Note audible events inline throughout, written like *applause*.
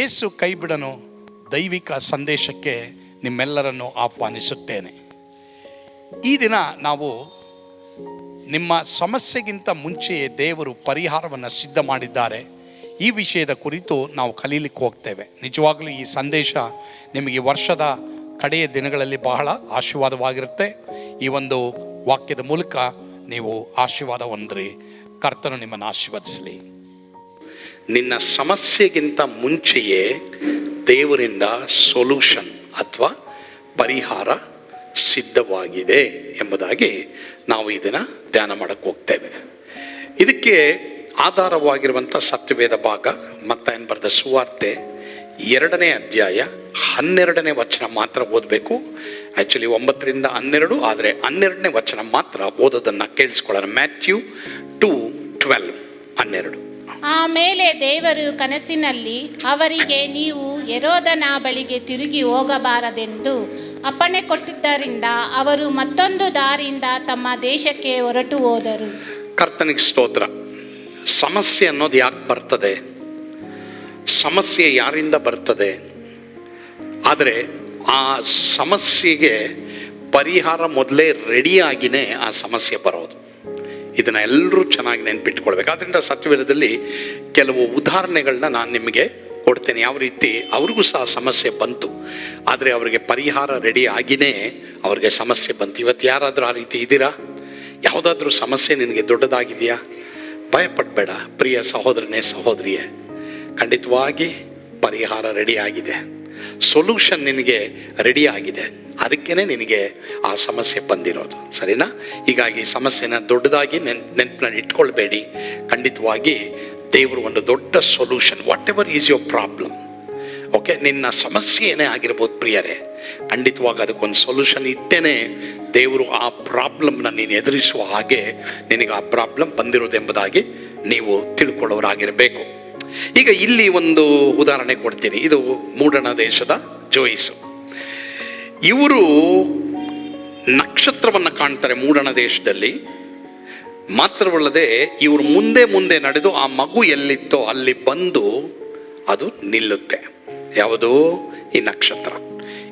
ಯೇಸು ಕೈಬಿಡನು ದೈವಿಕ ಸಂದೇಶಕ್ಕೆ ನಿಮ್ಮೆಲ್ಲರನ್ನು ಆಹ್ವಾನಿಸುತ್ತೇನೆ. ಈ ದಿನ ನಾವು ನಿಮ್ಮ ಸಮಸ್ಯೆಗಿಂತ ಮುಂಚೆಯೇ ದೇವರು ಪರಿಹಾರವನ್ನು ಸಿದ್ಧ ಮಾಡಿದ್ದಾರೆ. ಈ ವಿಷಯದ ಕುರಿತು ನಾವು ಕಲೀಲಿಕ್ಕೆ ಹೋಗ್ತೇವೆ. ನಿಜವಾಗಲೂ ಈ ಸಂದೇಶ ನಿಮಗೆ ವರ್ಷದ ಕಡೆಯ ದಿನಗಳಲ್ಲಿ ಬಹಳ ಆಶೀರ್ವಾದವಾಗಿರುತ್ತೆ. ಈ ಒಂದು ವಾಕ್ಯದ ಮೂಲಕ ನೀವು ಆಶೀರ್ವಾದ ಹೊಂದ್ರಿ ಕರ್ತನು ನಿಮ್ಮನ್ನು ಆಶೀರ್ವದಿಸಲಿ. ನಿನ್ನ ಸಮಸ್ಯೆಗಿಂತ ಮುಂಚೆಯೇ ದೇವರಿಂದ ಸೊಲ್ಯೂಷನ್ ಅಥವಾ ಪರಿಹಾರ ಸಿದ್ಧವಾಗಿದೆ ಎಂಬುದಾಗಿ ನಾವು ಇದನ್ನು ಧ್ಯಾನ ಮಾಡಕ್ಕೆ ಹೋಗ್ತೇವೆ. ಇದಕ್ಕೆ ಆಧಾರವಾಗಿರುವಂಥ ಸತ್ಯವೇದ ಭಾಗ ಮತ್ತಾಯನ್ ಬರೆದ ಸುವಾರ್ತೆ ಎರಡನೇ ಅಧ್ಯಾಯ ಹನ್ನೆರಡನೇ ವಚನ ಮಾತ್ರ ಓದಬೇಕು. ಆ್ಯಕ್ಚುಲಿ ಒಂಬತ್ತರಿಂದ ಹನ್ನೆರಡು, ಆದರೆ ಹನ್ನೆರಡನೇ ವಚನ ಮಾತ್ರ ಓದೋದನ್ನು ಕೇಳಿಸ್ಕೊಳ್ಳೋಣ. ಮ್ಯಾಥ್ಯೂ ಟು ಟ್ವೆಲ್ವ್ ಹನ್ನೆರಡು. ಆಮೇಲೆ ದೇವರು ಕನಸಿನಲ್ಲಿ, ಅವರಿಗೆ ನೀವು ಯರೋದನ ಬಳಿಗೆ ತಿರುಗಿ ಹೋಗಬಾರದೆಂದು ಅಪ್ಪಣೆ ಕೊಟ್ಟಿದ್ದರಿಂದ ಅವರು ಮತ್ತೊಂದು ದಾರಿಯಿಂದ ತಮ್ಮ ದೇಶಕ್ಕೆ ಹೊರಟು ಹೋದರು. ಕರ್ತನಿಗೆ ಸ್ತೋತ್ರ. ಸಮಸ್ಯೆ ಅನ್ನೋದು ಯಾಕೆ ಬರ್ತದೆ? ಸಮಸ್ಯೆ ಯಾರಿಂದ ಬರ್ತದೆ? ಆದರೆ ಆ ಸಮಸ್ಯೆಗೆ ಪರಿಹಾರ ಮೊದಲೇ ರೆಡಿಯಾಗಿನೇ ಆ ಸಮಸ್ಯೆ ಬರೋದು. ಇದನ್ನ ಎಲ್ಲರೂ ಚೆನ್ನಾಗಿ ನೆನ್ಪಿಟ್ಕೊಳ್ಬೇಕು. ಆದ್ದರಿಂದ ಸತ್ಯವೇದದಲ್ಲಿ ಕೆಲವು ಉದಾಹರಣೆಗಳನ್ನ ನಾನು ನಿಮಗೆ ಕೊಡ್ತೇನೆ. ಯಾವ ರೀತಿ ಅವ್ರಿಗೂ ಸಹ ಸಮಸ್ಯೆ ಬಂತು. ಆದರೆ ಅವರಿಗೆ ಪರಿಹಾರ ರೆಡಿ ಆಗಿನೇ ಅವ್ರಿಗೆ ಸಮಸ್ಯೆ ಬಂತು. ಇವತ್ತು ಯಾರಾದರೂ ಆ ರೀತಿ ಇದ್ದೀರಾ? ಯಾವುದಾದ್ರೂ ಸಮಸ್ಯೆ ನಿನಗೆ ದೊಡ್ಡದಾಗಿದೆಯಾ? ಭಯಪಡಬೇಡ. ಪ್ರಿಯ ಸಹೋದರನೇ, ಸಹೋದರಿಯೇ, ಖಂಡಿತವಾಗಿ ಪರಿಹಾರ ರೆಡಿ ಆಗಿದೆ. ಸೊಲ್ಯೂಷನ್ ನಿನಗೆ ರೆಡಿ ಆಗಿದೆ. ಅದಕ್ಕೇ ನಿನಗೆ ಆ ಸಮಸ್ಯೆ ಬಂದಿರೋದು. ಸರಿನಾ? ಹೀಗಾಗಿ ಸಮಸ್ಯೆನ ದೊಡ್ಡದಾಗಿ ನೆನ್, ನೆನಪಿನಲ್ಲಿ ಇಟ್ಕೊಳ್ಬೇಡಿ. ಖಂಡಿತವಾಗಿ ದೇವರು ಒಂದು ದೊಡ್ಡ solution whatever is your problem okay ನಿನ್ನ ಸಮಸ್ಯೆ ಏನೇ ಆಗಿರ್ಬೋದು ಪ್ರಿಯರೇ, ಖಂಡಿತವಾಗಿ ಅದಕ್ಕೊಂದು ಸೊಲ್ಯೂಷನ್ ಇಟ್ಟೇನೆ ದೇವರು ಆ ಪ್ರಾಬ್ಲಮ್ನ ನೀನು ಎದುರಿಸುವ ಹಾಗೆ ನಿನಗೆ ಆ ಪ್ರಾಬ್ಲಮ್ ಬಂದಿರೋದೆಂಬುದಾಗಿ ನೀವು ತಿಳ್ಕೊಳ್ಳೋರಾಗಿರಬೇಕು. ಈಗ ಇಲ್ಲಿ ಒಂದು ಉದಾಹರಣೆ ಕೊಡ್ತೀನಿ. ಇದು ಮೂಡಣ ದೇಶದ ಜೋಯಿಸು. ಇವರು ನಕ್ಷತ್ರವನ್ನು ಕಾಣ್ತಾರೆ ಮೂಡಣ ದೇಶದಲ್ಲಿ. ಮಾತ್ರವಲ್ಲದೆ ಇವರು ಮುಂದೆ ಮುಂದೆ ನಡೆದು ಆ ಮಗು ಎಲ್ಲಿತ್ತೋ ಅಲ್ಲಿ ಬಂದು ಅದು ನಿಲ್ಲುತ್ತೆ. ಯಾವುದು? ಈ ನಕ್ಷತ್ರ.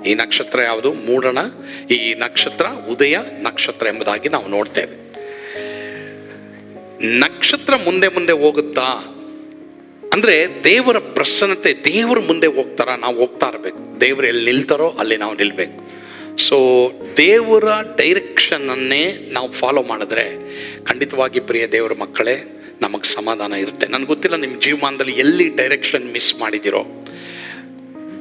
ಈ ನಕ್ಷತ್ರ ಯಾವುದು? ಮೂಡಣ. ಈ ನಕ್ಷತ್ರ ಉದಯ ನಕ್ಷತ್ರ ಎಂಬುದಾಗಿ ನಾವು ನೋಡ್ತೇವೆ. ನಕ್ಷತ್ರ ಮುಂದೆ ಮುಂದೆ ಹೋಗುತ್ತಾ ಅಂದ್ರೆ ದೇವರ ಪ್ರಸನ್ನತೆ, ದೇವರ ಮುಂದೆ ಹೋಗ್ತಾರ, ನಾವು ಹೋಗ್ತಾ ಇರಬೇಕು. ದೇವರು ಎಲ್ಲಿ ನಿಲ್ತಾರೋ ಅಲ್ಲಿ ನಾವು ನಿಲ್ಬೇಕು. ಸೊ ದೇವರ ಡೈರೆಕ್ಷನನ್ನೇ ನಾವು ಫಾಲೋ ಮಾಡಿದ್ರೆ, ಖಂಡಿತವಾಗಿ ಪ್ರಿಯ ದೇವರ ಮಕ್ಕಳೇ, ನಮಗೆ ಸಮಾಧಾನ ಇರುತ್ತೆ. ನನಗೆ ಗೊತ್ತಿಲ್ಲ ನಿಮ್ಮ ಜೀವಮಾನದಲ್ಲಿ ಎಲ್ಲಿ ಡೈರೆಕ್ಷನ್ ಮಿಸ್ ಮಾಡಿದಿರೋ.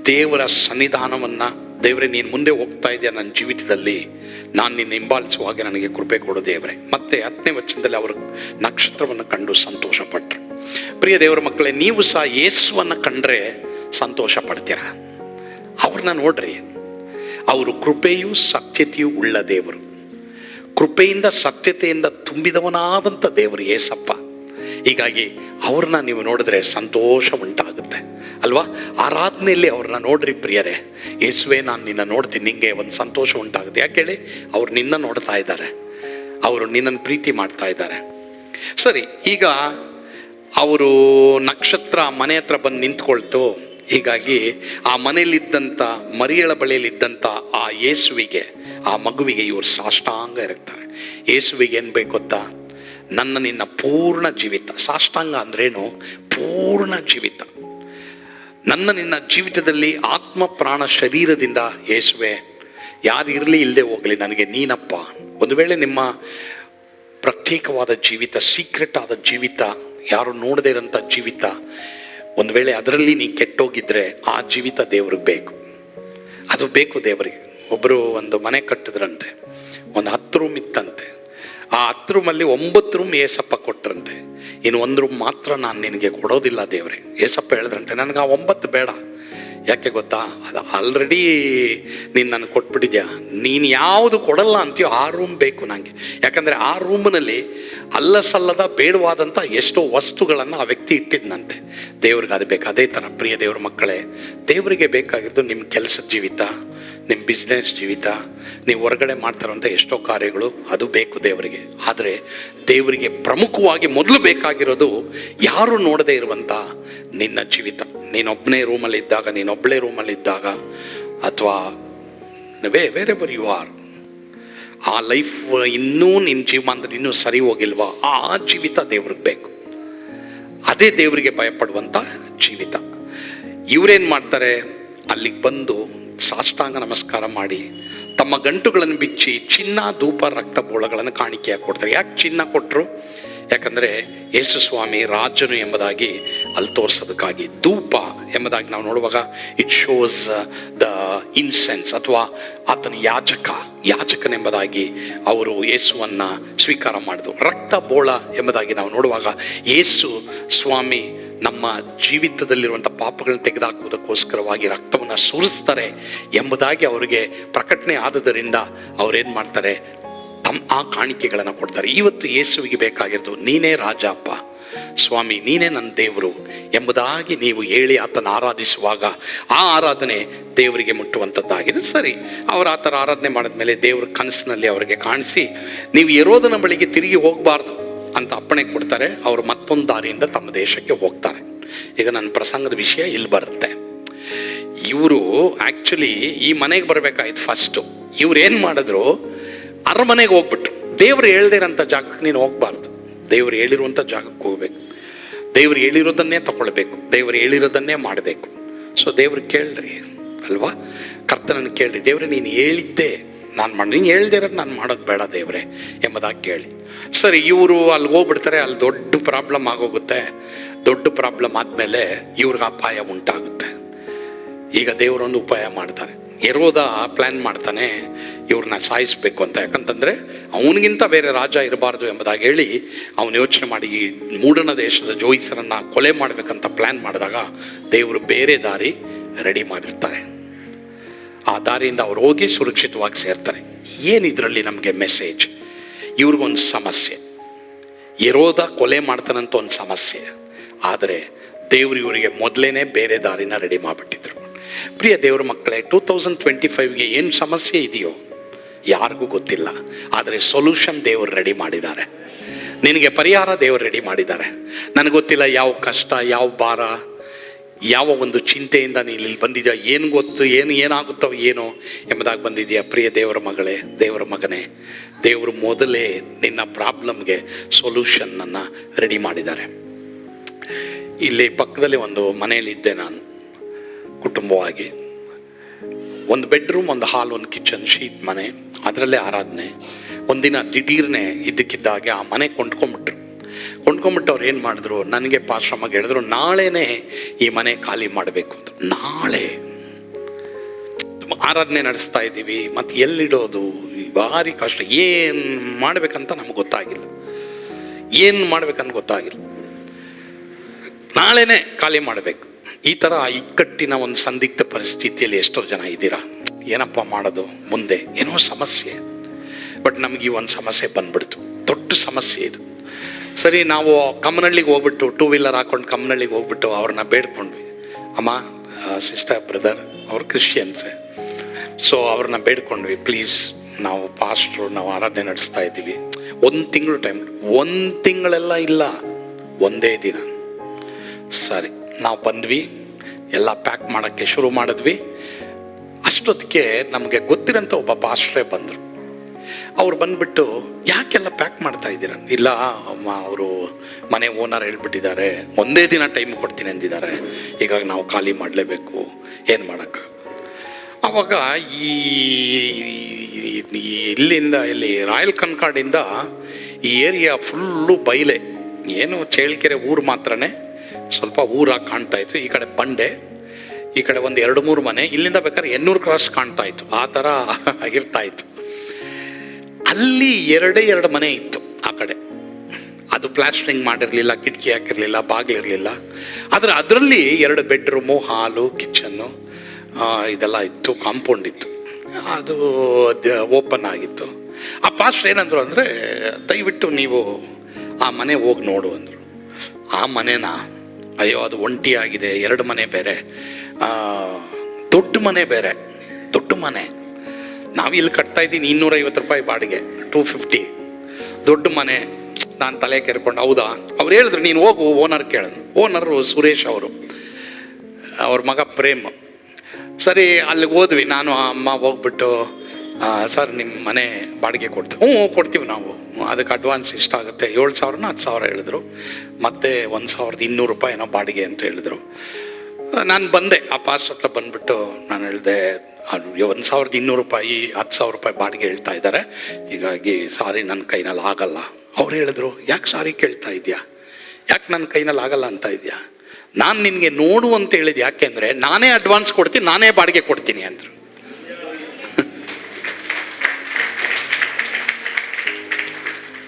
ದೇವರ ಸನ್ನಿಧಾನವನ್ನು ದೇವರೇ, ನೀನು ಮುಂದೆ ಹೋಗ್ತಾ ಇದೆಯಾ ನನ್ನ ಜೀವಿತದಲ್ಲಿ? ನಾನು ನಿನ್ನ ಹಿಂಬಾಲಿಸುವಾಗ ನನಗೆ ಕೃಪೆ ಕೊಡು ದೇವರೇ. ಮತ್ತೆ ಹತ್ತನೇ ವಚನದಲ್ಲಿ ಅವರು ನಕ್ಷತ್ರವನ್ನು ಕಂಡು ಸಂತೋಷ ಪಟ್ಟರು ಪ್ರಿಯ ದೇವರ ಮಕ್ಕಳೇ, ನೀವು ಸಹ ಯೇಸುವನ್ನು ಕಂಡ್ರೆ ಸಂತೋಷ ಪಡ್ತೀರ ಅವ್ರನ್ನ ನೋಡ್ರಿ. ಅವರು ಕೃಪೆಯೂ ಸತ್ಯತೆಯೂ ಉಳ್ಳ ದೇವರು. ಕೃಪೆಯಿಂದ ಸತ್ಯತೆಯಿಂದ ತುಂಬಿದವನಾದಂಥ ದೇವರು ಏಸಪ್ಪ ಹೀಗಾಗಿ ಅವ್ರನ್ನ ನೀವು ನೋಡಿದ್ರೆ ಸಂತೋಷ ಉಂಟಾಗುತ್ತೆ. ಅಲ್ವಾ? ಆರಾಧನೆಯಲ್ಲಿ ಅವ್ರನ್ನ ನೋಡ್ರಿ ಪ್ರಿಯರೇ. ಯೇಸುವೆ, ನಾನು ನಿನ್ನ ನೋಡ್ತೀನಿ. ನಿಂಗೆ ಒಂದು ಸಂತೋಷ ಉಂಟಾಗುತ್ತೆ. ಯಾಕೆ ಹೇಳಿ? ಅವ್ರು ನಿನ್ನ ನೋಡ್ತಾ ಇದ್ದಾರೆ. ಅವರು ನಿನ್ನನ್ನು ಪ್ರೀತಿ ಮಾಡ್ತಾ ಇದ್ದಾರೆ. ಸರಿ, ಈಗ ಅವರು ನಕ್ಷತ್ರ ಮನೆ ಹತ್ರ ಬಂದು ನಿಂತ್ಕೊಳ್ತು. ಹೀಗಾಗಿ ಆ ಮನೆಯಲ್ಲಿದ್ದಂಥ ಮರಿಯಳ ಬಳಿಯಲ್ಲಿದ್ದಂಥ ಆ ಯೇಸುವಿಗೆ, ಆ ಮಗುವಿಗೆ ಇವರು ಸಾಷ್ಟಾಂಗ ಇರ್ತಾರೆ ಯೇಸುವಿಗೆ ಏನು ಬೇಕು ಗೊತ್ತಾ? ನನ್ನ ನಿನ್ನ ಪೂರ್ಣ ಜೀವಿತ. ಸಾಷ್ಟಾಂಗ ಅಂದ್ರೇನು? ಪೂರ್ಣ ಜೀವಿತ. ನನ್ನ ನಿನ್ನ ಜೀವಿತದಲ್ಲಿ ಆತ್ಮ ಪ್ರಾಣ ಶರೀರದಿಂದ ಯೇಸುವೆ ಯಾರು ಇರಲಿ ಇಲ್ಲದೆ ಹೋಗಲಿ, ನನಗೆ ನೀನಪ್ಪ. ಒಂದು ವೇಳೆ ನಿಮ್ಮ ಪ್ರತ್ಯೇಕವಾದ ಜೀವಿತ ಸೀಕ್ರೆಟ್ ಆದ ಜೀವಿತ, ಯಾರು ನೋಡದೇ ಇರೋಂಥ ಜೀವಿತ, ಒಂದು ವೇಳೆ ಅದರಲ್ಲಿ ನೀ ಕೆಟ್ಟೋಗಿದ್ರೆ ಆ ಜೀವಿತ ದೇವ್ರಿಗೆ ಬೇಕು. ಅದು ಬೇಕು ದೇವರಿಗೆ. ಒಬ್ಬರು ಒಂದು ಮನೆ ಕಟ್ಟಿದ್ರಂತೆ, ಒಂದು ಹತ್ತು ರೂಮ್ ಇತ್ತಂತೆ. ಆ ಹತ್ತು ರೂಮಲ್ಲಿ ಒಂಬತ್ತು ರೂಮ್ ಏಸಪ್ಪ ಕೊಟ್ರಂತೆ. ಇನ್ನು ಒಂದು ರೂಮ್ ಮಾತ್ರ ನಾನು ನಿನಗೆ ಕೊಡೋದಿಲ್ಲ ದೇವ್ರೆ. ಏಸಪ್ಪ ಹೇಳಿದ್ರಂತೆ, ನನಗೆ ಆ ಒಂಬತ್ತು ಬೇಡ. ಯಾಕೆ ಗೊತ್ತಾ? ಅದು ಆಲ್ರೆಡಿ ನೀನು ನನಗೆ ಕೊಟ್ಬಿಟ್ಟಿದ್ಯಾ? ನೀನು ಯಾವುದು ಕೊಡಲ್ಲ ಅಂತೀಯೋ ಆ ರೂಮ್ ಬೇಕು ನನಗೆ ಯಾಕಂದರೆ ಆ ರೂಮ್ನಲ್ಲಿ ಅಲ್ಲಸಲ್ಲದ ಬೇಡವಾದಂಥ ಎಷ್ಟೋ ವಸ್ತುಗಳನ್ನು ಆ ವ್ಯಕ್ತಿ ಇಟ್ಟಿದ್ನಂತೆ. ದೇವ್ರಿಗೆ ಅದು ಬೇಕು ಅದೇ ಥರ ಪ್ರಿಯ ದೇವ್ರ ಮಕ್ಕಳೇ, ದೇವರಿಗೆ ಬೇಕಾಗಿದ್ದು ನಿಮ್ಮ ಕೆಲಸ ಜೀವಿತ. ನಿಮ್ಮ ಬಿಸ್ನೆಸ್ ಜೀವಿತ, ನೀವು ಹೊರಗಡೆ ಮಾಡ್ತಾರಂಥ ಎಷ್ಟೋ ಕಾರ್ಯಗಳು, ಅದು ಬೇಕು ದೇವರಿಗೆ. ಆದರೆ ದೇವರಿಗೆ ಪ್ರಮುಖವಾಗಿ ಮೊದಲು ಬೇಕಾಗಿರೋದು ಯಾರು ನೋಡದೆ ಇರುವಂಥ ನಿನ್ನ ಜೀವಿತ. ನೀನೊಬ್ಬನೇ ರೂಮಲ್ಲಿದ್ದಾಗ ನೀನೊಬ್ಬಳೇ ರೂಮಲ್ಲಿದ್ದಾಗ ಅಥವಾ way wherever you are ಆ ಲೈಫ್ ಇನ್ನೂ ನಿನ್ನ ಜೀವಮಾನದಲ್ಲಿ ಇನ್ನೂ ಸರಿ ಹೋಗಿಲ್ವಾ? ಆ ಜೀವಿತ ದೇವ್ರಿಗೆ ಬೇಕು. ಅದೇ ದೇವರಿಗೆ ಭಯಪಡುವಂಥ ಜೀವಿತ. ಇವರೇನು ಮಾಡ್ತಾರೆ? ಅಲ್ಲಿಗೆ ಬಂದು ಸಾಷ್ಟಾಂಗ ನಮಸ್ಕಾರ ಮಾಡಿ ತಮ್ಮ ಗಂಟುಗಳನ್ನು ಬಿಚ್ಚಿ ಚಿನ್ನ ಧೂಪ ರಕ್ತ ಬೋಳಗಳನ್ನು ಕಾಣಿಕೆಯಾಗಿ ಕೊಡ್ತಾರೆ. ಯಾಕೆ ಚಿನ್ನ ಕೊಟ್ಟರು ಯಾಕಂದರೆ ಯೇಸು ಸ್ವಾಮಿ ರಾಜನು ಎಂಬುದಾಗಿ ಅಲ್ಲಿ ತೋರಿಸೋದಕ್ಕಾಗಿ. ಧೂಪ ಎಂಬುದಾಗಿ ನಾವು ನೋಡುವಾಗ ಇಟ್ ಶೋಸ್ ದ ಇನ್ಸೆನ್ಸ್ ಅಥವಾ ಆತನ ಯಾಚಕ ಯಾಚಕನೆಂಬುದಾಗಿ ಅವರು ಯೇಸುವನ್ನು ಸ್ವೀಕಾರ ಮಾಡಿದ್ರು. ರಕ್ತ ಬೋಳ ಎಂಬುದಾಗಿ ನಾವು ನೋಡುವಾಗ ಯೇಸು ಸ್ವಾಮಿ ನಮ್ಮ ಜೀವಿತದಲ್ಲಿರುವಂಥ ಪಾಪಗಳನ್ನು ತೆಗೆದುಹಾಕುವುದಕ್ಕೋಸ್ಕರವಾಗಿ ರಕ್ತವನ್ನು ಸುರಿಸ್ತಾರೆ ಎಂಬುದಾಗಿ ಅವರಿಗೆ ಪ್ರಕಟಣೆ ಆದದರಿಂದ ಅವರೇನು ಮಾಡ್ತಾರೆ? ತಮ್ಮ ಆ ಕಾಣಿಕೆಗಳನ್ನು ಕೊಡ್ತಾರೆ. ಇವತ್ತು ಯೇಸುವಿಗೆ ಬೇಕಾಗಿರೋದು ನೀನೇ ರಾಜಪ್ಪ. ಸ್ವಾಮಿ, ನೀನೇ ನನ್ನ ದೇವರು. ಎಂಬುದಾಗಿ ನೀವು ಹೇಳಿ ಆತನ ಆರಾಧಿಸುವಾಗ ಆ ಆರಾಧನೆ ದೇವರಿಗೆ ಮುಟ್ಟುವಂಥದ್ದಾಗಿದೆ. ಸರಿ, ಅವರು ಆ ಥರ ಆರಾಧನೆ ಮಾಡಿದ್ಮೇಲೆ ದೇವ್ರ ಕನಸಿನಲ್ಲಿ ಅವರಿಗೆ ಕಾಣಿಸಿ, ನೀವು ಎರೋದನ ಬಳಿಗೆ ತಿರುಗಿ ಹೋಗಬಾರ್ದು. ಅಂತ ಅಪ್ಪಣೆ ಕೊಡ್ತಾರೆ. ಅವರು ಮತ್ತೊಂದು ದಾರಿಯಿಂದ ತಮ್ಮ ದೇಶಕ್ಕೆ ಹೋಗ್ತಾರೆ. ಈಗ ನನ್ನ ಪ್ರಸಂಗದ ವಿಷಯ ಇಲ್ಲಿ ಬರುತ್ತೆ. ಇವರು ಆ್ಯಕ್ಚುಲಿ ಈ ಮನೆಗೆ ಬರಬೇಕಾಯ್ತು ಫಸ್ಟು ಇವ್ರು ಏನು ಮಾಡಿದ್ರು? ಅರಮನೆಗೆ ಹೋಗ್ಬಿಟ್ರು. ದೇವ್ರು ಹೇಳ್ದಿರಂಥ ಜಾಗಕ್ಕೆ ನೀನು ಹೋಗ್ಬಾರ್ದು. ದೇವ್ರು ಹೇಳಿರುವಂಥ ಜಾಗಕ್ಕೆ ಹೋಗ್ಬೇಕು. ದೇವ್ರು ಹೇಳಿರೋದನ್ನೇ ತಗೊಳ್ಬೇಕು. ದೇವ್ರು ಹೇಳಿರೋದನ್ನೇ ಮಾಡಬೇಕು. ಸೊ ದೇವ್ರು ಕೇಳ್ರಿ ಅಲ್ವಾ? ಕರ್ತನನ್ನು ಕೇಳ್ರಿ. ದೇವ್ರೆ, ನೀನು ಹೇಳಿದ್ದೆ. ನಾನು ಮಾಡಿ, ನೀನು ಹೇಳ್ದಿರೋದು ನಾನು ಮಾಡೋದು ಬೇಡ ದೇವ್ರೆ ಎಂಬುದಾಗಿ ಕೇಳಿ. ಸರಿ, ಇವರು ಅಲ್ಲಿ ಹೋಗ್ಬಿಡ್ತಾರೆ, ಅಲ್ಲಿ ದೊಡ್ಡ ಪ್ರಾಬ್ಲಮ್ ಆಗೋಗುತ್ತೆ. ದೊಡ್ಡ ಪ್ರಾಬ್ಲಮ್ ಆದಮೇಲೆ ಇವ್ರಿಗೆ ಅಪಾಯ ಉಂಟಾಗುತ್ತೆ. ಈಗ ದೇವರೊಂದು ಉಪಾಯ ಮಾಡ್ತಾರೆ. ಎರೋದ ಪ್ಲ್ಯಾನ್ ಮಾಡ್ತಾನೆ ಇವ್ರನ್ನ ಸಾಯಿಸ್ಬೇಕು ಅಂತ. ಯಾಕಂತಂದರೆ ಅವನಿಗಿಂತ ಬೇರೆ ರಾಜ ಇರಬಾರ್ದು ಎಂಬುದಾಗಿ ಹೇಳಿ ಅವನು ಯೋಚನೆ ಮಾಡಿ ಈ ಮೂಡಣ ದೇಶದ ಜೋಯಿಸರನ್ನು ಕೊಲೆ ಮಾಡಬೇಕಂತ ಪ್ಲ್ಯಾನ್ ಮಾಡಿದಾಗ ದೇವರು ಬೇರೆ ದಾರಿ ರೆಡಿ ಮಾಡಿರ್ತಾರೆ. ಆ ದಾರಿಯಿಂದ ಅವ್ರು ಹೋಗಿ ಸುರಕ್ಷಿತವಾಗಿ ಸೇರ್ತಾರೆ. ಏನು ಇದರಲ್ಲಿ ನಮಗೆ ಮೆಸೇಜ್ ಇವ್ರಿಗೊಂದು ಸಮಸ್ಯೆ. ಇರೋದ ಕೊಲೆ ಮಾಡ್ತಾನಂತ ಒಂದು ಸಮಸ್ಯೆ. ಆದರೆ ದೇವ್ರು ಇವರಿಗೆ ಮೊದಲೇನೆ ಬೇರೆ ದಾರಿನ ರೆಡಿ ಮಾಡಿಬಿಟ್ಟಿದ್ರು. ಪ್ರಿಯ ದೇವ್ರ ಮಕ್ಕಳೇ ಟೂ ತೌಸಂಡ್ ಟ್ವೆಂಟಿ ಫೈವ್ಗೆ ಏನು ಸಮಸ್ಯೆ ಇದೆಯೋ? ಯಾರಿಗೂ ಗೊತ್ತಿಲ್ಲ. ಆದರೆ ಸೊಲ್ಯೂಷನ್ ದೇವರು ರೆಡಿ ಮಾಡಿದ್ದಾರೆ. ನಿನಗೆ ಪರಿಹಾರ ದೇವರು ರೆಡಿ ಮಾಡಿದ್ದಾರೆ. ನನಗೆ ಗೊತ್ತಿಲ್ಲ ಯಾವ ಕಷ್ಟ, ಯಾವ ಭಾರ. ಯಾವ ಒಂದು ಚಿಂತೆಯಿಂದ ನೀನು ಇಲ್ಲಿ ಬಂದಿದ್ಯಾ? ಏನು ಗೊತ್ತು? ಏನು ಏನಾಗುತ್ತೋ ಏನೋ ಎಂಬುದಾಗಿ ಬಂದಿದೆಯಾ? ಪ್ರಿಯ ದೇವರ ಮಗಳೇ, ದೇವರ ಮಗನೇ, ದೇವರು ಮೊದಲೇ ನಿನ್ನ ಪ್ರಾಬ್ಲಮ್ಗೆ ಸೊಲ್ಯೂಷನ್ನನ್ನು ರೆಡಿ ಮಾಡಿದ್ದಾರೆ. ಇಲ್ಲಿ ಪಕ್ಕದಲ್ಲಿ ಒಂದು ಮನೆಯಲ್ಲಿದ್ದೆ ನಾನು, ಕುಟುಂಬವಾಗಿ. ಒಂದು ಬೆಡ್ರೂಮ್ ಒಂದು ಹಾಲ್ ಒಂದು ಕಿಚನ್ ಶೀಟ್ ಮನೆ, ಅದರಲ್ಲೇ ಆರಾಧನೆ. ಒಂದಿನ ದಿಢೀರ್ನೆ ಇದ್ದಕ್ಕಿದ್ದಾಗೆ ಆ ಮನೆ ಕೊಂಡ್ಕೊಂಬಿಟ್ರು ಕೊಂಡ್ಕೊಂಬಿಟ್ಟು ಅವ್ರು ಏನು ಮಾಡಿದ್ರು? ನನಗೆ ಪಾಶ್ರಮಗೆ ಹೇಳಿದ್ರು, ನಾಳೆನೇ ಈ ಮನೆ ಖಾಲಿ ಮಾಡಬೇಕು ಅಂತ. ನಾಳೆ. ಆರಾಧನೆ ನಡೆಸ್ತಾ ಇದ್ದೀವಿ, ಮತ್ತು ಎಲ್ಲಿಡೋದು? ಭಾರಿ ಕಷ್ಟ. ಏನು ಮಾಡಬೇಕಂತ ನಮ್ಗೆ ಗೊತ್ತಾಗಿಲ್ಲ. ಏನು ಮಾಡ್ಬೇಕಂತ ಗೊತ್ತಾಗಿಲ್ಲ. ನಾಳೆನೇ ಖಾಲಿ ಮಾಡಬೇಕು. ಈ ಥರ ಇಕ್ಕಟ್ಟಿನ ಒಂದು ಸಂದಿಗ್ಧ ಪರಿಸ್ಥಿತಿಯಲ್ಲಿ ಎಷ್ಟೋ ಜನ ಇದ್ದೀರಾ? ಏನಪ್ಪ ಮಾಡೋದು? ಮುಂದೆ ಏನೋ ಸಮಸ್ಯೆ. ಬಟ್ ನಮಗೆ ಈ ಒಂದು ಸಮಸ್ಯೆ ಬಂದ್ಬಿಡ್ತು. ದೊಡ್ಡ ಸಮಸ್ಯೆ ಇದು. ಸರಿ, ನಾವು ಕಮ್ಮನಹಳ್ಳಿಗೆ ಹೋಗ್ಬಿಟ್ಟು ಟೂ ವೀಲರ್ ಹಾಕೊಂಡು ಕಮ್ಮನಹಳ್ಳಿಗೆ ಹೋಗ್ಬಿಟ್ಟು ಅವ್ರನ್ನ ಬೇಡ್ಕೊಂಡ್ವಿ. ಅಮ್ಮ ಸಿಸ್ಟರ್ ಬ್ರದರ್ ಅವ್ರು ಕ್ರಿಶ್ಚಿಯನ್ಸ್ ಸೊ ಅವ್ರನ್ನ ಬೇಡ್ಕೊಂಡ್ವಿ. ಪ್ಲೀಸ್ ನಾವು ಪಾಸ್ಟ್ರು ನಾವು ಆರಾಧನೆ ನಡೆಸ್ತಾ ಇದ್ದೀವಿ. ಒಂದು ತಿಂಗಳು ಟೈಮ್ ಒಂದು ತಿಂಗಳೆಲ್ಲ ಇಲ್ಲ, ಒಂದೇ ದಿನ. ಸರಿ, ನಾವು ಬಂದ್ವಿ. ಎಲ್ಲ ಪ್ಯಾಕ್ ಮಾಡೋಕ್ಕೆ ಶುರು ಮಾಡಿದ್ವಿ. ಅಷ್ಟೊತ್ತಿಗೆ ನಮಗೆ ಗೊತ್ತಿರೋಂಥ ಒಬ್ಬ ಪಾಸ್ಟ್ರೇ ಬಂದರು. ಅವ್ರು ಬಂದ್ಬಿಟ್ಟು, ಯಾಕೆಲ್ಲ ಪ್ಯಾಕ್ ಮಾಡ್ತಾ ಇದ್ದೀರ? ಇಲ್ಲ, ಅಮ್ಮ, ಅವರು ಮನೆ ಓನರ್ ಹೇಳ್ಬಿಟ್ಟಿದ್ದಾರೆ. ಒಂದೇ ದಿನ ಟೈಮ್ ಕೊಡ್ತೀನಿ ಅಂದಿದ್ದಾರೆ. ಹೀಗಾಗಿ ನಾವು ಖಾಲಿ ಮಾಡಲೇಬೇಕು. ಏನು ಮಾಡೋಕ್ಕ? ಅವಾಗ ಈ ಇಲ್ಲಿಂದ, ಇಲ್ಲಿ ರಾಯಲ್ ಕನ್ಕಾಡಿಂದ ಈ ಏರಿಯಾ ಫುಲ್ಲು ಬೈಲೆ. ಏನು ಚೇಳ್ಕೆರೆ ಊರು ಮಾತ್ರನೇ, ಸ್ವಲ್ಪ ಊರಾಗಿ ಕಾಣ್ತಾ ಇತ್ತು. ಈ ಕಡೆ ಬಂಡೆ, ಈ ಕಡೆ ಒಂದು ಎರಡು ಮೂರು ಮನೆ. ಇಲ್ಲಿಂದ ಬೇಕಾದ್ರೆ ಎನ್ನೂರು ಕ್ರಾಸ್ ಕಾಣ್ತಾ ಇತ್ತು. ಆ ಥರ *laughs* ಇರ್ತಾ ಇತ್ತು. ಅಲ್ಲಿ ಎರಡೇ ಎರಡು ಮನೆ ಇತ್ತು ಆ ಕಡೆ. ಅದು ಪ್ಲಾಸ್ಟ್ರಿಂಗ್ ಮಾಡಿರಲಿಲ್ಲ, ಕಿಟಕಿ ಹಾಕಿರಲಿಲ್ಲ, ಬಾಗಿಲಿರಲಿಲ್ಲ. ಆದರೆ ಅದರಲ್ಲಿ ಎರಡು ಬೆಡ್ರೂಮು, ಹಾಲು, ಕಿಚನ್ನು ಇದೆಲ್ಲ ಇತ್ತು, ಕಾಂಪೌಂಡ್ ಇತ್ತು. ಅದು ಓಪನ್ ಆಗಿತ್ತು. ಆ ಪಾಸ್ಟ್ ಏನಂದ್ರು ಅಂದರೆ, ದಯವಿಟ್ಟು ನೀವು ಆ ಮನೆ ಹೋಗಿ ನೋಡು ಅಂದರು. ಆ ಮನೇನ, ಅಯ್ಯೋ, ಅದು ಒಂಟಿ ಆಗಿದೆ, ಎರಡು ಮನೆ ಬೇರೆ ದೊಡ್ಡ ಮನೆ ಬೇರೆ, ದೊಡ್ಡ ಮನೆ. ನಾವು ಇಲ್ಲಿ ಕಟ್ತಾ ಇದ್ದೀನಿ ಇನ್ನೂರೈವತ್ತು ರೂಪಾಯಿ ಬಾಡಿಗೆ ಟೂ ಫಿಫ್ಟಿ ದೊಡ್ಡ ಮನೆ, ನಾನು ತಲೆ ಕೆರ್ಕೊಂಡು, ಹೌದಾ? ಅವ್ರು ಹೇಳಿದ್ರು, ನೀನು ಹೋಗು ಓನರ್ ಕೇಳಿದ್ರು ಓನರು ಸುರೇಶ್ ಅವರು. ಅವ್ರ ಮಗ ಪ್ರೇಮ್. ಸರಿ, ಅಲ್ಲಿಗೆ ಹೋದ್ವಿ. ನಾನು ಅಮ್ಮ ಹೋಗ್ಬಿಟ್ಟು ಸರ್ ನಿಮ್ಮ ಮನೆ ಬಾಡಿಗೆ ಕೊಡ್ತೀವಿ. ಹ್ಞೂ ಕೊಡ್ತೀವಿ ನಾವು. ಅದಕ್ಕೆ ಅಡ್ವಾನ್ಸ್ ಇಷ್ಟಾಗುತ್ತೆ ಏಳು ಸಾವಿರನ ಹತ್ತು ಸಾವಿರ ಹೇಳಿದ್ರು. ಮತ್ತೆ ಒಂದು ಸಾವಿರದ ಇನ್ನೂರು ರೂಪಾಯಿ ಏನೋ ಬಾಡಿಗೆ ಅಂತ ಹೇಳಿದ್ರು. ನಾನು ಬಂದೆ. ಆ ಪಾಸ್ ಹತ್ರ ಬಂದ್ಬಿಟ್ಟು ನಾನು ಹೇಳಿದೆ ಒಂದು ಸಾವಿರದ ಇನ್ನೂರು ರೂಪಾಯಿ, ಹತ್ತು ಸಾವಿರ ರೂಪಾಯಿ ಬಾಡಿಗೆ ಹೇಳ್ತಾ ಇದ್ದಾರೆ. ಹೀಗಾಗಿ ಸಾರಿ ನನ್ನ ಕೈನಲ್ಲಿ ಆಗಲ್ಲ. ಅವ್ರು ಹೇಳಿದ್ರು, ಯಾಕೆ ಸಾರಿ ಕೇಳ್ತಾ ಇದೆಯಾ? ಯಾಕೆ ನನ್ನ ಕೈನಲ್ಲಿ ಆಗಲ್ಲ ಅಂತ ಇದೆಯಾ? ನಾನು ನಿನಗೆ ನೋಡು ಅಂತ ಹೇಳಿದ್ ಯಾಕೆ ಅಂದರೆ, ನಾನೇ ಅಡ್ವಾನ್ಸ್ ಕೊಡ್ತೀನಿ, ನಾನೇ ಬಾಡಿಗೆ ಕೊಡ್ತೀನಿ ಅಂದರು. *laughs*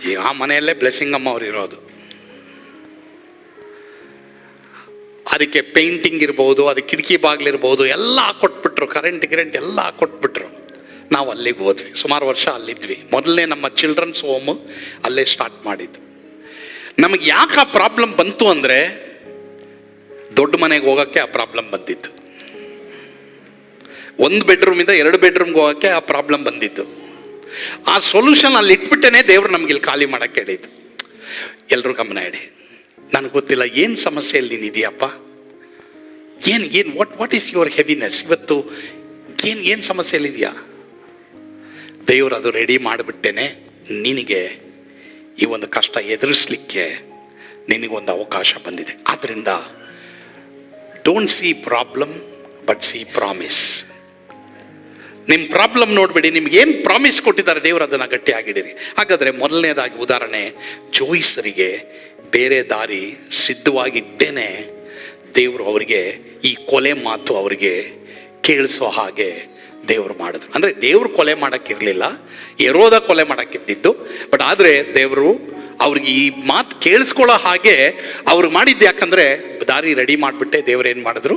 ಈಗ ಆ ಮನೆಯಲ್ಲೇ ಬ್ಲೆಸ್ಸಿಂಗ್ ಅಮ್ಮ ಅವ್ರು ಇರೋದು. ಅದಕ್ಕೆ ಪೇಂಟಿಂಗ್ ಇರ್ಬೋದು ಅದಕ್ಕೆ ಕಿಟಕಿ ಬಾಗಿಲಿರ್ಬೋದು, ಎಲ್ಲ ಕೊಟ್ಬಿಟ್ರು ಕರೆಂಟ್ ಗಿರೆಂಟ್ ಎಲ್ಲ ಕೊಟ್ಬಿಟ್ರು. ನಾವು ಅಲ್ಲಿಗೆ ಹೋದ್ವಿ. ಸುಮಾರು ವರ್ಷ ಅಲ್ಲಿದ್ವಿ. ಮೊದಲನೇ ನಮ್ಮ ಚಿಲ್ಡ್ರನ್ಸ್ ಹೋಮ್ ಅಲ್ಲೇ ಸ್ಟಾರ್ಟ್ ಮಾಡಿದ್ದು. ನಮಗೆ ಯಾಕೆ ಆ ಪ್ರಾಬ್ಲಮ್ ಬಂತು ಅಂದರೆ, ದೊಡ್ಡ ಮನೆಗೆ ಹೋಗೋಕ್ಕೆ ಆ ಪ್ರಾಬ್ಲಮ್ ಬಂದಿತ್ತು. ಒಂದು ಬೆಡ್ರೂಮಿಂದ ಎರಡು ಬೆಡ್ರೂಮ್ಗೆ ಹೋಗೋಕ್ಕೆ ಆ ಪ್ರಾಬ್ಲಮ್ ಬಂದಿತ್ತು. ಆ ಸೊಲ್ಯೂಷನ್ ಅಲ್ಲಿ ಇಟ್ಬಿಟ್ಟೇ ದೇವರು ನಮಗೆ ಇಲ್ಲಿ ಖಾಲಿ ಮಾಡೋಕ್ಕೆ ಹೇಳಿದ್ದು. ಎಲ್ಲರೂ ಗಮನ ಇಡಿ. ನನಗೆ ಗೊತ್ತಿಲ್ಲ, ಏನು ಸಮಸ್ಯೆಯಲ್ಲಿ ನೀನಿದೆಯಪ್ಪ ಏನು ಏನು what what is your heaviness ಇವತ್ತು ಏನು ಏನು ಸಮಸ್ಯೆಯಲ್ಲಿದೆಯಾ ದೇವರು ಅದು ರೆಡಿ ಮಾಡಿಬಿಟ್ಟೇನೆ. ನಿನಗೆ ಈ ಒಂದು ಕಷ್ಟ ಎದುರಿಸಲಿಕ್ಕೆ ನಿನಗೊಂದು ಅವಕಾಶ ಬಂದಿದೆ. ಆದ್ದರಿಂದ don't see problem but see promise ನಿಮ್ಮ ಪ್ರಾಬ್ಲಮ್ ನೋಡ್ಬೇಡಿ, ನಿಮ್ಗೆ ಏನು ಪ್ರಾಮಿಸ್ ಕೊಟ್ಟಿದ್ದಾರೆ ದೇವರು ಅದನ್ನು ಗಟ್ಟಿಯಾಗಿಡಿರಿ. ಹಾಗಾದರೆ ಮೊದಲನೇದಾಗಿ ಉದಾಹರಣೆ, ಜೋಯಿಸರಿಗೆ ಬೇರೆ ದಾರಿ ಸಿದ್ಧವಾಗಿದ್ದೇನೆ, ದೇವರು ಅವರಿಗೆ ಈ ಕೊಲೆ ಮಾತು ಅವರಿಗೆ ಕೇಳಿಸೋ ಹಾಗೆ ದೇವರು ಮಾಡಿದ್ರು. ಅಂದರೆ ದೇವರು ಕೊಲೆ ಮಾಡೋಕ್ಕಿರಲಿಲ್ಲ ಎರೋದ ಕೊಲೆ ಮಾಡೋಕ್ಕಿದ್ದಿದ್ದು ಬಟ್ ಆದರೆ ದೇವರು ಅವ್ರಿಗೆ ಈ ಮಾತು ಕೇಳಿಸ್ಕೊಳ್ಳೋ ಹಾಗೆ ಅವ್ರು ಮಾಡಿದ್ದು ಯಾಕಂದರೆ ದಾರಿ ರೆಡಿ ಮಾಡಿಬಿಟ್ಟೆ, ದೇವ್ರು ಏನು ಮಾಡಿದ್ರು?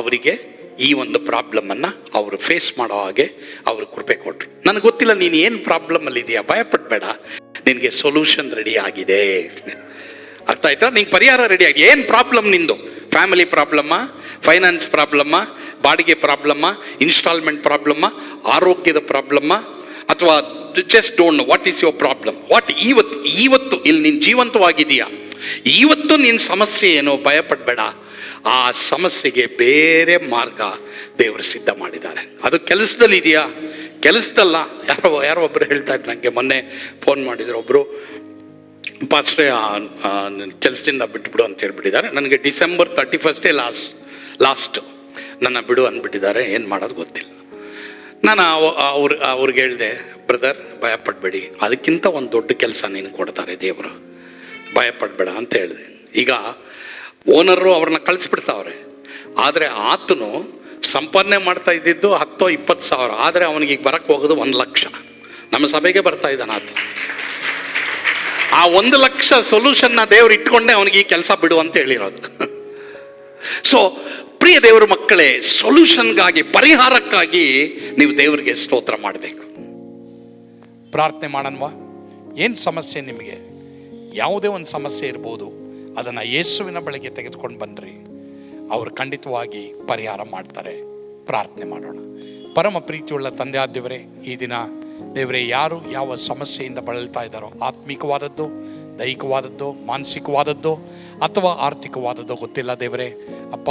ಅವರಿಗೆ ಈ ಒಂದು ಪ್ರಾಬ್ಲಮನ್ನು ಅವರು ಫೇಸ್ ಮಾಡೋ ಹಾಗೆ ಅವರು ಕೃಪೆ ಕೊಟ್ಟರು ನನಗೆ ಗೊತ್ತಿಲ್ಲ, ನೀನು ಏನು ಪ್ರಾಬ್ಲಮಲ್ಲಿ ಇದೆಯಾ? ಭಯಪಡಬೇಡ. ನಿನಗೆ ಸೊಲ್ಯೂಷನ್ ರೆಡಿ ಆಗಿದೆ. ಅರ್ಥ ಆಯ್ತಾ? ನಿಂಗೆ ಪರಿಹಾರ ರೆಡಿ ಆಗಿದೆ. ಏನು ಪ್ರಾಬ್ಲಮ್ ನಿಂದು? ಫ್ಯಾಮಿಲಿ ಪ್ರಾಬ್ಲಮ್ಮ ಫೈನಾನ್ಸ್ ಪ್ರಾಬ್ಲಮ್ಮ ಬಾಡಿಗೆ ಪ್ರಾಬ್ಲಮ್ಮ ಇನ್ಸ್ಟಾಲ್ಮೆಂಟ್ ಪ್ರಾಬ್ಲಮ್ಮ ಆರೋಗ್ಯದ ಪ್ರಾಬ್ಲಮ್ಮ ಅಥವಾ just don't know what is your problem what ಇವತ್ತು ಇವತ್ತು ಇಲ್ಲಿ ನೀನು ಜೀವಂತವಾಗಿದೆಯಾ ಇವತ್ತು ನಿನ್ನ ಸಮಸ್ಯೆ ಏನೋ? ಭಯಪಡಬೇಡ. ಆ ಸಮಸ್ಯೆಗೆ ಬೇರೆ ಮಾರ್ಗ ದೇವರು ಸಿದ್ಧ ಮಾಡಿದ್ದಾರೆ. ಅದು ಕೆಲಸದಲ್ಲಿ ಇದೆಯಾ? ಕೆಲಸದಲ್ಲ. ಯಾರೋ ಯಾರೋ ಒಬ್ಬರು ಹೇಳ್ತಾ ಇದ್ರು ನನಗೆ ಮೊನ್ನೆ ಫೋನ್ ಮಾಡಿದ್ರು ಒಬ್ಬರು ಪಾಸ್ಟ್ರೆ ಕೆಲಸದಿಂದ ಬಿಟ್ಬಿಡು ಅಂತ ಹೇಳ್ಬಿಟ್ಟಿದ್ದಾರೆ. ನನಗೆ ಡಿಸೆಂಬರ್ ತರ್ಟಿ ಫಸ್ಟೇ ಲಾಸ್ಟ್. ಲಾಸ್ಟ್ ನನ್ನ ಬಿಡು ಅಂದ್ಬಿಟ್ಟಿದ್ದಾರೆ. ಏನು ಮಾಡೋದು ಗೊತ್ತಿಲ್ಲ. ನಾನು ಅವ- ಅವ್ರ ಅವ್ರಿಗೆ ಹೇಳಿದೆ, ಬ್ರದರ್, ಭಯಪಡಬೇಡಿ. ಅದಕ್ಕಿಂತ ಒಂದು ದೊಡ್ಡ ಕೆಲಸ ನೀನು ಕೊಡ್ತಾರೆ ದೇವರು. ಭಯಪಡಬೇಡ ಅಂತ ಹೇಳಿದೆ. ಈಗ ಓನರು ಅವ್ರನ್ನ ಕಳಿಸ್ಬಿಡ್ತಾವ್ರೆ. ಆದರೆ ಆತನು ಸಂಪಾದನೆ ಮಾಡ್ತಾ ಇದ್ದಿದ್ದು ಹತ್ತೋ ಇಪ್ಪತ್ತು ಸಾವಿರ. ಆದರೆ ಅವನಿಗೆ ಬರಕ್ಕೆ ಹೋಗೋದು ಒಂದು ಲಕ್ಷ. ನಮ್ಮ ಸಭೆಗೆ ಬರ್ತಾ ಇದ್ದಾನೆ ಆತ. ಆ ಒಂದು ಲಕ್ಷ ಸೊಲ್ಯೂಷನ್ನ ದೇವ್ರು ಇಟ್ಕೊಂಡೆ ಅವನಿಗೆ ಈ ಕೆಲಸ ಬಿಡು ಅಂತ ಹೇಳಿರೋದು. ಸೊ ಪ್ರಿಯ ದೇವರ ಮಕ್ಕಳೇ ಸೊಲ್ಯೂಷನ್ಗಾಗಿ ಪರಿಹಾರಕ್ಕಾಗಿ ನೀವು ದೇವರಿಗೆ ಸ್ತೋತ್ರ ಮಾಡಬೇಕು. ಪ್ರಾರ್ಥನೆ ಮಾಡನ್ವಾ ಏನು ಸಮಸ್ಯೆ ನಿಮಗೆ? ಯಾವುದೇ ಒಂದು ಸಮಸ್ಯೆ ಇರ್ಬೋದು. ಅದನ್ನು ಯೇಸುವಿನ ಬಳಿಗೆ ತೆಗೆದುಕೊಂಡು ಬನ್ನಿರಿ ಅವರು ಖಂಡಿತವಾಗಿ ಪರಿಹಾರ ಮಾಡ್ತಾರೆ. ಪ್ರಾರ್ಥನೆ ಮಾಡೋಣ. ಪರಮ ಪ್ರೀತಿಯುಳ್ಳ ತಂದೆ ಈ ದಿನ ದೇವರೇ, ಯಾರು ಯಾವ ಸಮಸ್ಯೆಯಿಂದ ಬಳಲ್ತಾ ಇದ್ದಾರೋ, ಆತ್ಮಿಕವಾದದ್ದು, ದೈಹಿಕವಾದದ್ದು, ಮಾನಸಿಕವಾದದ್ದು ಅಥವಾ ಆರ್ಥಿಕವಾದದ್ದು ಗೊತ್ತಿಲ್ಲ ದೇವರೇ. ಅಪ್ಪ,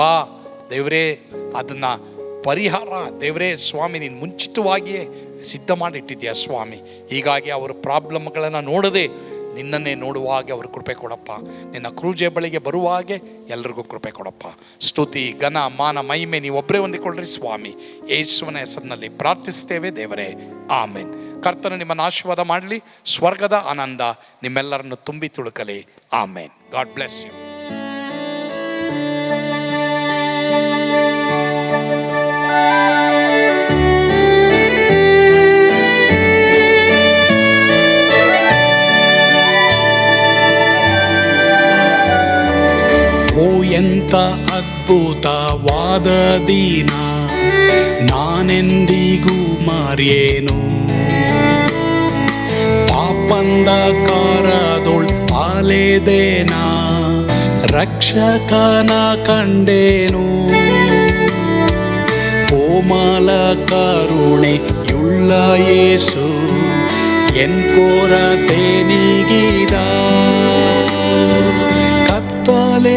ದೇವರೇ, ಅದನ್ನು ಪರಿಹಾರ ದೇವರೇ, ಸ್ವಾಮಿ, ನೀನು ಮುಂಚಿತವಾಗಿಯೇ ಸಿದ್ಧ ಮಾಡಿಟ್ಟಿದ್ಯಾ ಸ್ವಾಮಿ. ಹೀಗಾಗಿ ಅವರ ಪ್ರಾಬ್ಲಮ್ಗಳನ್ನು ನೋಡದೆ ನಿನ್ನನ್ನೇ ನೋಡುವ ಹಾಗೆ ಅವ್ರ ಕೃಪೆ ಕೊಡಪ್ಪ. ನಿನ್ನ ಕ್ರೂಜೆ ಬಳಿಗೆ ಬರುವ ಹಾಗೆ ಎಲ್ರಿಗೂ ಕೃಪೆ ಕೊಡಪ್ಪ. ಸ್ತುತಿ, ಘನ, ಮಾನ, ಮಹಿಮೆ ನೀವು ಒಬ್ಬರೇ ಹೊಂದಿಕೊಳ್ಳ್ರಿ ಸ್ವಾಮಿ. ಯೇಸುವನ ಹೆಸರಿನಲ್ಲಿ ಪ್ರಾರ್ಥಿಸ್ತೇವೆ ದೇವರೇ. ಆಮೇನ್. ಕರ್ತನು ನಿಮ್ಮನ್ನು ಆಶೀರ್ವಾದ ಮಾಡಲಿ. ಸ್ವರ್ಗದ ಆನಂದ ನಿಮ್ಮೆಲ್ಲರನ್ನು ತುಂಬಿ ತುಳುಕಲಿ. ಆಮೇನ್. God bless you. ಎಂತ ಅದ್ಭುತವಾದ ದಿನ ನಾನೆಂದಿಗೂ ಮರೆಯೇನು ಪಾಪಂದ ಕಾರದೊಳ್ ಆಲೆದೇನ ರಕ್ಷಕನ ಕಂಡೇನು ಕೋಮಲ ಕರುಣೆಯುಳ್ಳ ಯೇಸು ಎನ್ ಕೊರತೆ ನೀಗಿದ ಕತ್ತಲೆ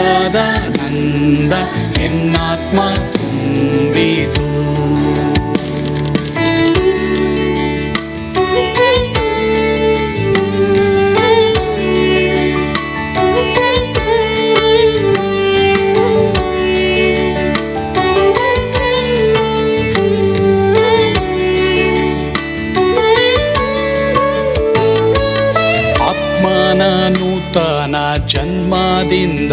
ಸ್ವರ್ಗದ ನಂದ ಎನ್ನಾತ್ಮ ತುಂಬಿತು. ಆತ್ಮನ ನೂತನ ಜನ್ಮದಿಂದ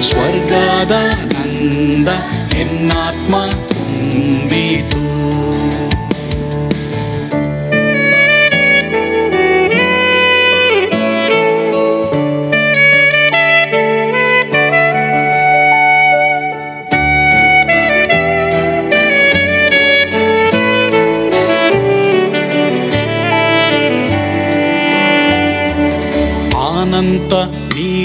ಸ್ವರ್ಗದ ನಂದ ಎನ್ನಾತ್ಮ ತುಂಬಿತು.